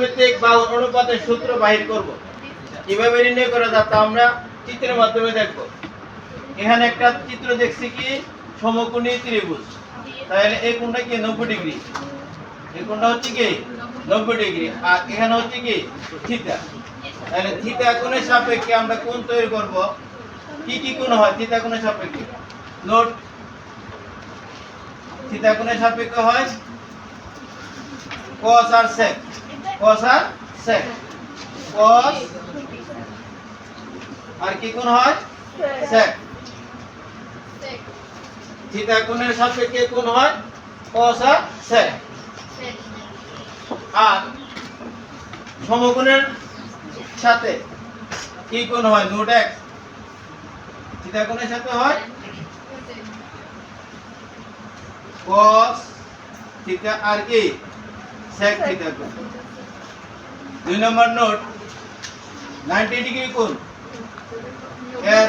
ভিত্তিক বাহুর অনুপাতের সূত্র বাহির করব। কীভাবে নির্ণয় করা যায় তা আমরা চিত্রের মাধ্যমে দেখব। এখানে একটা চিত্র দেখছি কি? সমকোণী ত্রিভুজ। তাহলে এই কোণটা কি? নব্বই ডিগ্রি। এই কোণটা হচ্ছে কি? নব্বই ডিগ্রি। আর এখানে হচ্ছে কি? থিতা তাহলে থিতা কোণের সাপেক্ষে আমরা কোণ তৈরি করব। কি কি কোণ হয়? থিতা কোণের সাপেক্ষে। নোট। থিতা কোণের সাপেক্ষে হয় cos আর sec cos আর sec. Cos আর কি কোণ হয়? Sec. থিতা কোণের সাপেক্ষে কোণ হয় cos আর sec. আর সমকোণের সাথে কি কোণ হয়? Note x. থিতা কোণের সাথে হয় cos থিটা আর কি? Sec থিটা কোণ দুই নম্বর নোট 90 ডিগ্রি কোণ? এর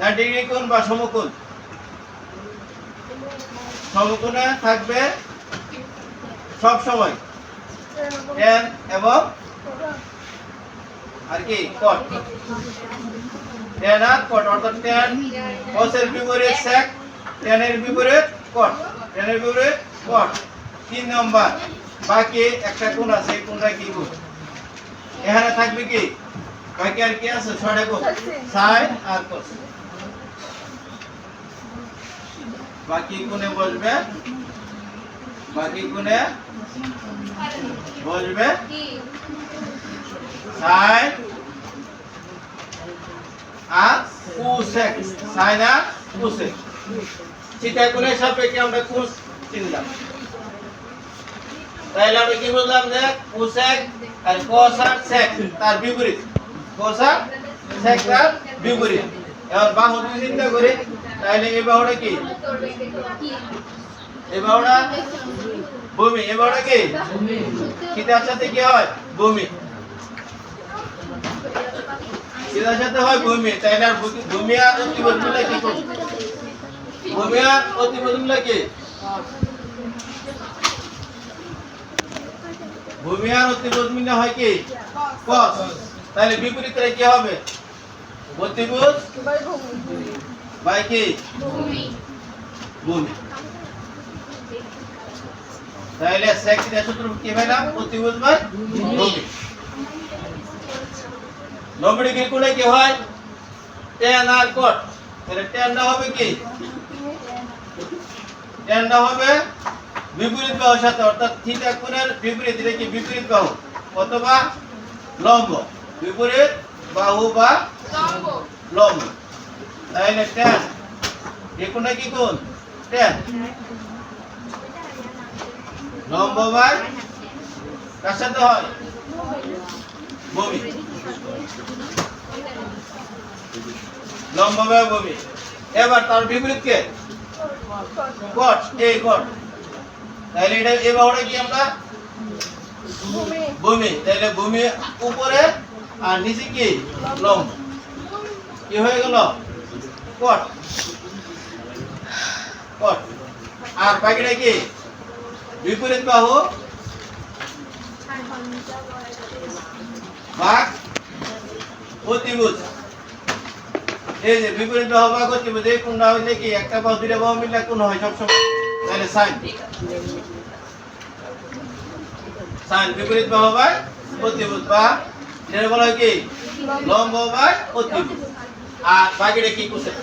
90 ডিগ্রি কোণ বা সমকোণ? সমকোণে থাকবে সব সময়। Tan এবং আর কি, cot tan আর cot, অর্থাৎ cos এর বিপরীত tan এর বিপরীত tan এর বিপরীত cot তিন নম্বর, বাকি একটা কোণ আছে কোণটা কি কোণ এখানে থাকবে কি? বাকি আর কি আছে? ছয়টা কোণ sin আর cos বাকি কোণে বসবে? বাকি কোণে বসবে? sin আর cosec sin আর cosec থিটা কোণের সাপেক্ষে আমরা কোণ চিনলাম। তাহলে আমরা কি বললাম যে cosec আর cos আর তার বিপরীত। cos আর তার বিপরীত। এবার বাহু যদি চিন্তা করি, তাহলে এই বাহুটা কি? এই বাহুটা ভূমি। এই বাহুটা কি? থিটার সাথে কি হয়? ভূমি। থিটার সাথে হয় ভূমি। তাহলে আর ভূমি- আর অতিবোধ মিলে কি ভূমি আর অতিবোধ মিলে কি? ভূমি আর অতিবোধ মিলে হয় কি? Cos তাহলে বিপরীতে কি হবে? অতিবোধ বাই কি? ভূমি। তাহলে সেকেন্ড সূত্র কি পেলাম অতিভুজ বাই ভূমি। নব্বই ডিগ্রি কোণে কি হয়? tan আর cot. তাহলে tanটা হবে কি? tanটা হবে বিপরীত বাহুর সাথে অর্থাৎ থিটা কোণের বিপরীত এটা কি বিপরীত বাহু অথবা লম্ব। বিপরীত বাহু বা লম্ব। তাহলে tan এই কোণটা কি কোণ? tan লম্ব বাই কার সাথে হয়? ভূমি লম্ব বাই ভূমি এবার তার বিপরীত কে? কট এই কট তাহলে এটা এই বাহুটা কি আমরা? ভূমি। তাহলে ভূমি উপরে আর নিচে কি? লম্ব। কি হয়ে গেল? কট। কট। আর বাকিটা কি? বিপরীত বাহু। ভাগ অতিভুজ। এই যে বিপরীত বাহু ভাগ অতিভুজ এই কোনটা হইলে কি? একটা বাহু দুইটা বাহু মিললে কোন হয় সবসময়? তাহলে সাইন। সাইন বিপরীত বাহু ভাগ প্রতিভূত বা যেটা বলা হয় কি? লম্ব ভাগ প্রতিভূত আর বাকিটা কি কোসেক